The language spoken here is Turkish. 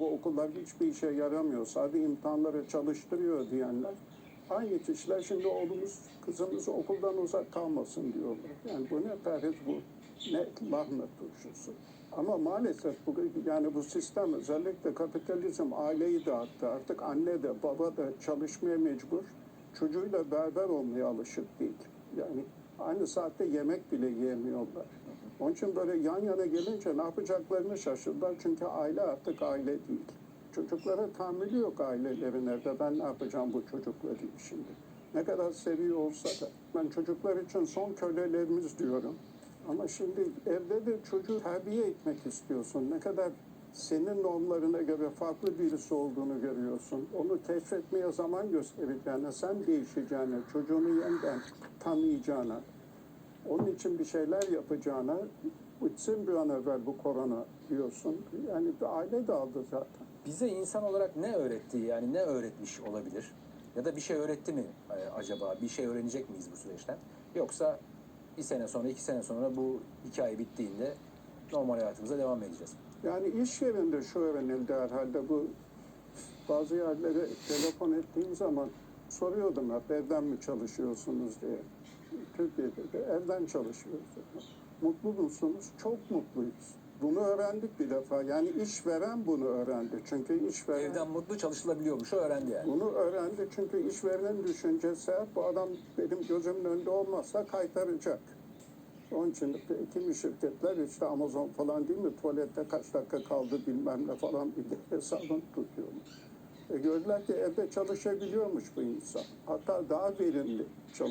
bu okullar hiçbir işe yaramıyor. Sadece imtihanlara çalıştırıyor diyenler. Aynı kişiler şimdi oğlumuz, kızımız okuldan uzak kalmasın diyorlar. Yani bu ne perhiz bu, ne lahna turşusu. Ama maalesef bu, yani bu sistem özellikle kapitalizm aileyi dağıttı. Artık anne de baba da çalışmaya mecbur. Çocuğuyla beraber olmaya alışık değil. Yani aynı saatte yemek bile yiyemiyorlar. Onun için böyle yan yana gelince ne yapacaklarını şaşırdılar. Çünkü aile artık aile değil. Çocuklara tahammülü yok ailelerin evde. Ben ne yapacağım bu çocukla diye şimdi. Ne kadar seviyor olsa da. Ben çocuklar için son kölelerimiz diyorum. Ama şimdi evde de çocuğu terbiye etmek istiyorsun. Ne kadar senin normlarına göre farklı birisi olduğunu görüyorsun. Onu keşfetmeye zaman göstereceğine, sen değişeceğine, çocuğunu yeniden tanıyacağına, onun için bir şeyler yapacağına, bitsin bir an evvel bu korona diyorsun. Yani bir aile dağıldı zaten. Bize insan olarak ne öğretti yani ne öğretmiş olabilir? Ya da bir şey öğretti mi e, acaba? Bir şey öğrenecek miyiz bu süreçten? Yoksa bir sene sonra, iki sene sonra bu hikaye bittiğinde normal hayatımıza devam edeceğiz. Yani iş yerinde şu öğrenildi herhalde bu bazı yerlere telefon ettiğim zaman soruyordum hep evden mi çalışıyorsunuz diye. Türkiye'de de evden çalışıyoruz. Mutlu musunuz? Çok mutluyuz. Bunu öğrendik bir defa. Yani işveren bunu öğrendi. Çünkü işveren... Evden mutlu çalışılabiliyormuş, o öğrendi yani. Bunu öğrendi çünkü işverenin düşüncesi bu adam benim gözümün önünde olmazsa kaytaracak. Onun için kimi şirketler işte Amazon falan değil mi tuvalette kaç dakika kaldı bilmem ne falan bir de hesabını tutuyormuş. E gördüler ki evde çalışabiliyormuş bu insan. Hatta daha verimli çalışıyor.